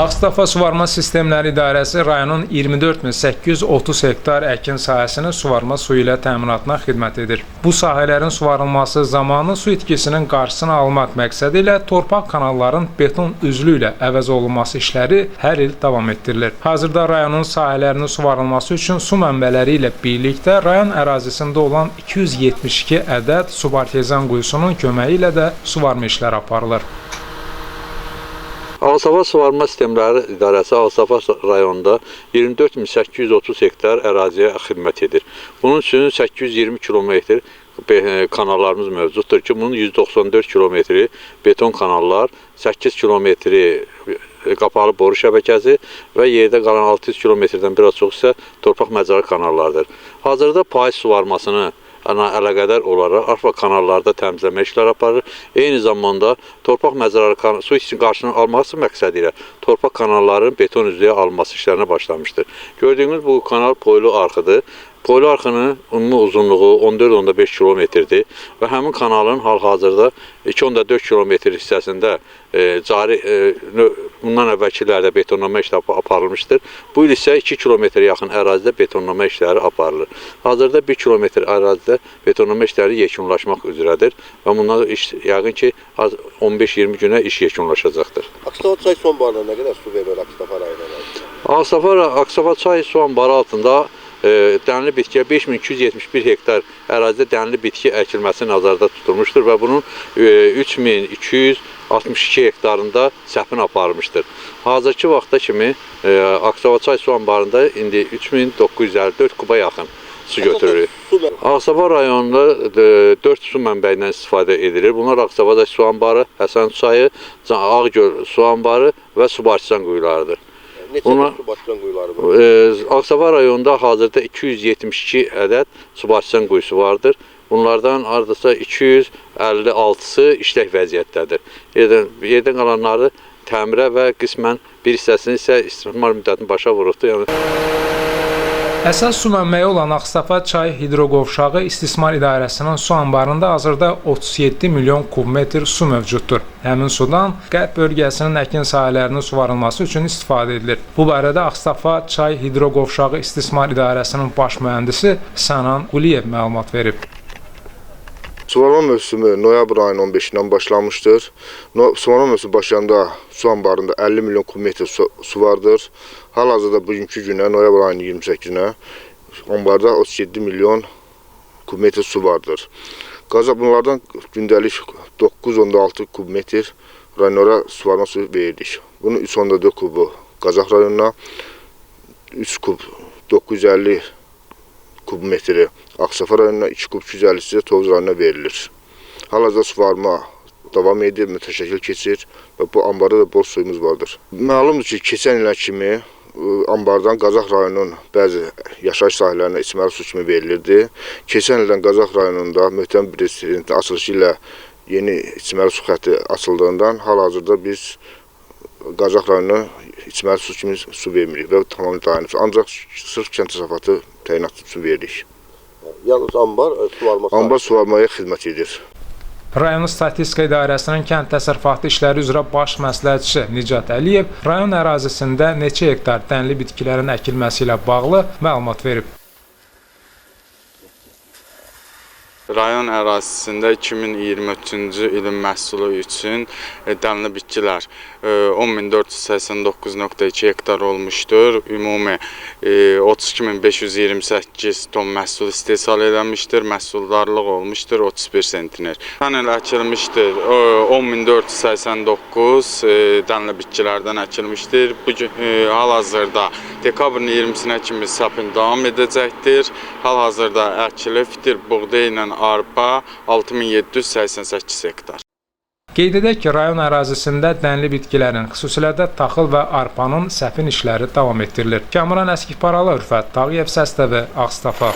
Ağstafa Suvarma Sistemləri İdarəsi rayonun 24830 hektar əkin sahəsinin suvarma suyu ilə təminatına xidmət edir. Bu sahələrin suvarılması zamanı su itkisinin qarşısını almaq məqsədi ilə torpaq kanalların beton üzlü ilə əvəz olunması işləri hər il davam etdirilir. Hazırda rayonun sahələrinin suvarılması üçün su mənbələri ilə birlikdə rayon ərazisində olan 272 ədəd subartezan quyusunun köməyi ilə də suvarma işləri aparılır. Ağsafa Suvarma Sistemləri İdarəsi Ağsafa rayonunda 24830 hektar əraziyə xidmət edir. Bunun üçün 820 kilometr be- kanallarımız mövcuddur ki, bunun 194 kilometri beton kanallar, 8 kilometri qapalı boru şəbəkəsi və yerdə qalan 600 kilometrdən biraz çox isə torpaq məcra kanallardır. Hazırda payız suvarmasını əlaqədar olaraq arpa kanallarda təmizləmə işləri aparır. Eyni zamanda torpaq məzarları su için qarşısını alması məqsədi ilə torpaq kanalların beton üzəyə alınması işlərinə başlamışdır. Gördüyünüz bu kanal Poylu arxıdır. Poylu arxının ümumi uzunluğu 14.5 kilometrdir və həmin kanalın hal-hazırda 2.4 kilometr hissəsində e, cari e, Bundan əvvəlki illərdə betonlama işləri aparılmışdır. Bu il isə 2 kilometrə yaxın ərazidə betonlama işləri aparılır. Hazırda 1 kilometr ərazidə betonlama işləri yekunlaşmaq üzrədir və bundan iş yəqin ki 15-20 günə iş yekunlaşacaqdır. Ağstafa çay su anbarına nə qədər su verir Ağstafa rayonuna? Ağstafa Ağstafa çay su anbarı altında e, dənli bitkiyə 5271 hektar ərazidə dənli bitki əkilməsi nəzərdə tutulmuşdur və bunun e, 3200 62 hektarında səhvin aparmışdır. Hazırki vaxta kimi e, Aksavaçay su anbarında indi 3954 kuba yaxın su götürürük. Ağsaba rayonunda e, 4 su mənbəyindən istifadə edilir. Bunlar Ağsabada su anbarı, Həsən çayı, Ağgöl su anbarı və Subarçıcan quyularıdır. Neçə Ona, Subarçıcan quyuları var? E, Ağsaba rayonunda hazırda 272 ədəd Subarçıcan quyusu vardır. Bunlardan hardasa 256-sı işlək vəziyyətdədir. Yerdən, yerdən qalanları təmirə və qismən bir hissəsini isə istismar müddətini başa vurubdur. Yəni Əsas su mənbəyi olan Ağstafa çay hidroqovşağı istismar idarəsinin su anbarında hazırda 37 milyon kub metr su mövcuddur. Həmin sudan qərb bölgəsinin əkin sahələrinin suvarılması üçün istifadə edilir. Bu barədə Ağstafa çay hidroqovşağı istismar idarəsinin baş mühəndisi Sənan Quliyev məlumat verib. Suvarma mövsümü noyabr ayının 15-dən başlamışdır. No suvarma mövsümü başlayanda su anbarında 50 milyon kubmetr su, su vardır. Hal-hazırda bugünkü günə, noyabr ayının 28-nə anbarda 37 milyon kubmetr su vardır. Qaza bunlardan gündəlik 9.6 kubmetr rayonlara suvarma su verdik. Bunun 3.4 kubu Qazax rayonuna, 3 kub 950 kub metri Ağsafa rayonuna, 2 kub 250-si də Tovuz rayonuna verilir. Hal-hazırda suvarma davam edir, mütəşəkkil keçir və bu ambarda da bol suyumuz vardır. Məlumdur ki, keçən ilə kimi ə, ambardan Qazax rayonunun bəzi yaşayış sahələrinə içməli su kimi verilirdi. Keçən ildən Qazax rayonunda möhtərəm prezidentin açılışı ilə yeni içməli su xətti açıldığından hal-hazırda biz Qazax rayonuna içməli su kimi su vermirik və tamamilə dayanıb. Ancaq sırf kənd təsərrüfatı təyinat su veririk. Yalnız ambar e, suvarma Ambar suvarmaya xidmət edir. Rayon Statistika İdarəsinin kənd təsərrüfatı işləri üzrə baş məsləhətçisi Nicat Əliyev rayon ərazisində neçə hektar dənli bitkilərin əkilməsi ilə bağlı məlumat verib. Rayon ərazisində 2023-cü ilin məhsulu üçün e, dənli bitkilər e, 10489.2 hektar olmuşdur. Ümumi e, 32528 ton məhsul istehsal edilmişdir. Məhsuldarlıq olmuşdur 31 sentiner. Tən il əkilmişdir e, 10489 e, dənli bitkilərdən əkilmişdir. Bu e, hal-hazırda dekabrın 20-sinə kimi səpin davam edəcəkdir. Hal-hazırda əkilib fitir buğda ilə arpa 6788 hektar. Qeyd edək ki, rayon ərazisində dənli bitkilərin, xüsusilə də taxıl və arpanın səpin işləri davam etdirilir. Kamran Əskik Paralı, Ürfət Tağıyev, Səstəvi, Ağstafa.